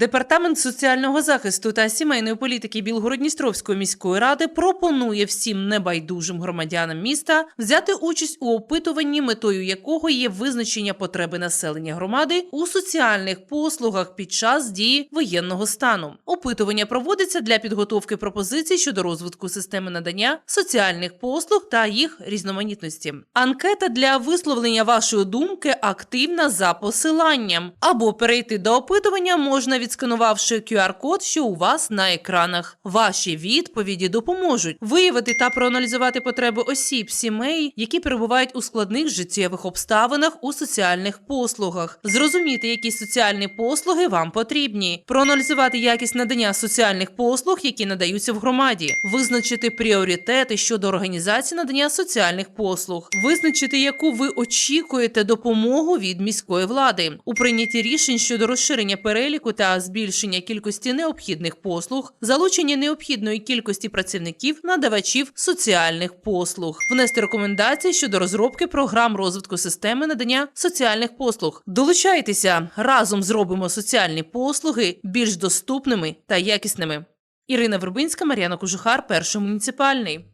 Департамент соціального захисту та сімейної політики Білгородністровської міської ради пропонує всім небайдужим громадянам міста взяти участь у опитуванні, метою якого є визначення потреби населення громади у соціальних послугах під час дії воєнного стану. Опитування проводиться для підготовки пропозицій щодо розвитку системи надання соціальних послуг та їх різноманітності. Анкета для висловлення вашої думки активна за посиланням або перейти до опитування можна відсканувавши QR-код, що у вас на екранах. Ваші відповіді допоможуть виявити та проаналізувати потреби осіб, сімей, які перебувають у складних життєвих обставинах у соціальних послугах, зрозуміти, які соціальні послуги вам потрібні, проаналізувати якість надання соціальних послуг, які надаються в громаді, визначити пріоритети щодо організації надання соціальних послуг, визначити, яку ви очікуєте допомогу від міської влади. У прийнятті рішень щодо розширення переліку та збільшення кількості необхідних послуг, залучення необхідної кількості працівників надавачів соціальних послуг, внести рекомендації щодо розробки програм розвитку системи надання соціальних послуг. Долучайтеся разом зробимо соціальні послуги більш доступними та якісними. Ірина Вербинська, Мар'яна Кожухар, перший муніципальний.